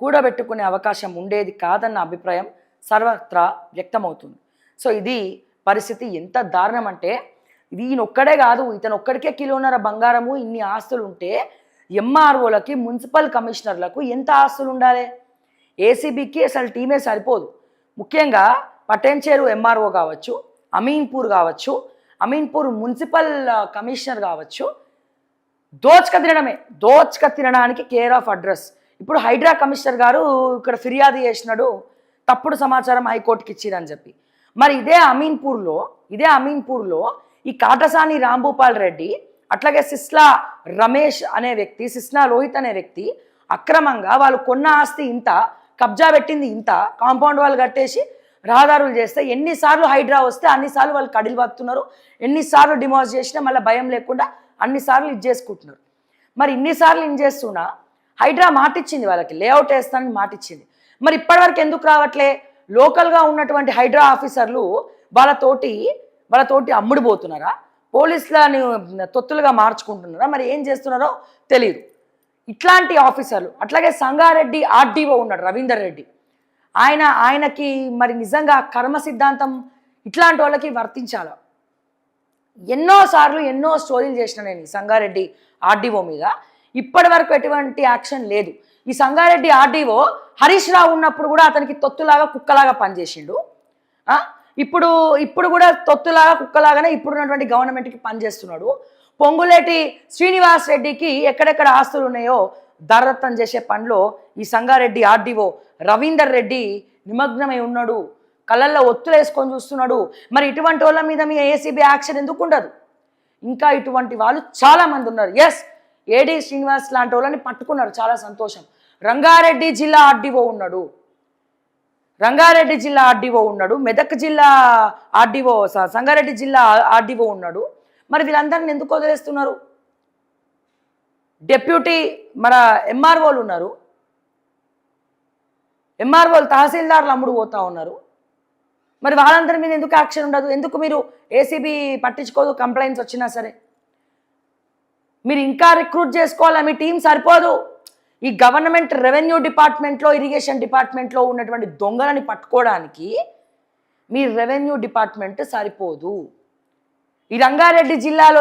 కూడబెట్టుకునే అవకాశం ఉండేది కాదన్న అభిప్రాయం సర్వత్రా వ్యక్తమవుతుంది. సో ఇది పరిస్థితి ఎంత దారుణం అంటే ఇది ఈయన ఒక్కడే కాదు ఇతను ఒక్కడికే కిలోన్నర బంగారము ఇన్ని ఆస్తులు ఉంటే ఎంఆర్ఓలకి మున్సిపల్ కమిషనర్లకు ఎంత ఆస్తులు ఉండాలి ఏసీబీకి అసలు టీమే సరిపోదు. ముఖ్యంగా పటేంచేరు ఎంఆర్ఓ కావచ్చు అమీన్పూర్ కావచ్చు అమీన్పూర్ మున్సిపల్ కమిషనర్ కావచ్చు దోచక తినడమే. దోచక తినడానికి కేర్ ఆఫ్ అడ్రస్. ఇప్పుడు హైడ్రా కమిషనర్ గారు ఇక్కడ ఫిర్యాదు చేసినాడు తప్పుడు సమాచారం హైకోర్టుకి ఇచ్చిరని చెప్పి. మరి ఇదే అమీన్పూర్లో ఇదే అమీన్పూర్లో ఈ కాటసాని రాంభూపాల్ రెడ్డి అట్లాగే సిస్లా రమేష్ అనే వ్యక్తి సిస్నా లోహిత్ అనే వ్యక్తి అక్రమంగా వాళ్ళు కొన్న ఆస్తి ఇంత కబ్జా పెట్టింది ఇంత కాంపౌండ్ వాళ్ళు కట్టేసి రహదారులు చేస్తే ఎన్నిసార్లు హైడ్రా వస్తే అన్నిసార్లు వాళ్ళు కడిలు పడుతున్నారు ఎన్నిసార్లు డిమాజ్ చేసినా మళ్ళీ భయం లేకుండా అన్నిసార్లు ఇది చేసుకుంటున్నారు. మరి ఇన్నిసార్లు ఇన్ చేస్తున్నా హైడ్రా మాటిచ్చింది వాళ్ళకి లేఅవుట్ వేస్తానని మాటిచ్చింది. మరి ఇప్పటివరకు ఎందుకు రావట్లే? లోకల్గా ఉన్నటువంటి హైడ్రా ఆఫీసర్లు వాళ్ళతోటి వాళ్ళతోటి అమ్ముడుపోతున్నారా? పోలీసులని తొత్తులుగా మార్చుకుంటున్నారా? మరి ఏం చేస్తున్నారో తెలియదు ఇట్లాంటి ఆఫీసర్లు అట్లాగే సంగారెడ్డి ఆర్డీఓ ఉన్నాడు రవీందర్ రెడ్డి. ఆయన ఆయనకి మరి నిజంగా కర్మ సిద్ధాంతం ఇట్లాంటి వాళ్ళకి వర్తించాల? ఎన్నో సార్లు ఎన్నో స్టోరీలు చేసిన నేను సంగారెడ్డి ఆర్డీఓ మీద. ఇప్పటి వరకు ఎటువంటి యాక్షన్ లేదు. ఈ సంగారెడ్డి ఆర్డీఓ హరీష్ రావు ఉన్నప్పుడు కూడా అతనికి తొత్తులాగా కుక్కలాగా పనిచేసిండు. ఇప్పుడు ఇప్పుడు కూడా తొత్తులాగా కుక్కలాగానే ఇప్పుడున్నటువంటి గవర్నమెంట్కి పనిచేస్తున్నాడు. పొంగులేటి శ్రీనివాస్ రెడ్డికి ఎక్కడెక్కడ ఆస్తులు ఉన్నాయో దరదత్తం చేసే పనిలో ఈ సంగారెడ్డి ఆర్డీఓ రవీందర్ రెడ్డి నిమగ్నమై ఉన్నాడు. కళ్ళల్లో ఒత్తులు వేసుకొని చూస్తున్నాడు. మరి ఇటువంటి వాళ్ళ మీద మీ ఏసీబీ యాక్షన్ ఎందుకు ఉండదు? ఇంకా ఇటువంటి వాళ్ళు చాలా మంది ఉన్నారు. ఎస్ ఏడి శ్రీనివాస్ లాంటి వాళ్ళని పట్టుకున్నారు. చాలా సంతోషం. రంగారెడ్డి జిల్లా ఆర్డీఓ ఉన్నాడు. రంగారెడ్డి జిల్లా ఆర్డీఓ ఉన్నాడు. మెదక్ జిల్లా ఆర్డీఓ సంగారెడ్డి జిల్లా ఆర్డీఓ ఉన్నాడు. మరి వీళ్ళందరిని ఎందుకు వదిలేస్తున్నారు? డెప్యూటీ మన ఎంఆర్ఓలు ఉన్నారు. ఎంఆర్ఓలు తహసీల్దార్లు అమ్ముడు పోతా ఉన్నారు. మరి వాళ్ళందరి మీద ఎందుకు యాక్షన్ ఉండదు? ఎందుకు మీరు ఏసీబీ పట్టించుకోదు? కంప్లైంట్స్ వచ్చినా సరే. మీరు ఇంకా రిక్రూట్ చేసుకోవాలా? మీ టీం సరిపోదు. ఈ గవర్నమెంట్ రెవెన్యూ డిపార్ట్మెంట్లో ఇరిగేషన్ డిపార్ట్మెంట్లో ఉన్నటువంటి దొంగలని పట్టుకోవడానికి మీ రెవెన్యూ డిపార్ట్మెంట్ సరిపోదు. ఈ రంగారెడ్డి జిల్లాలో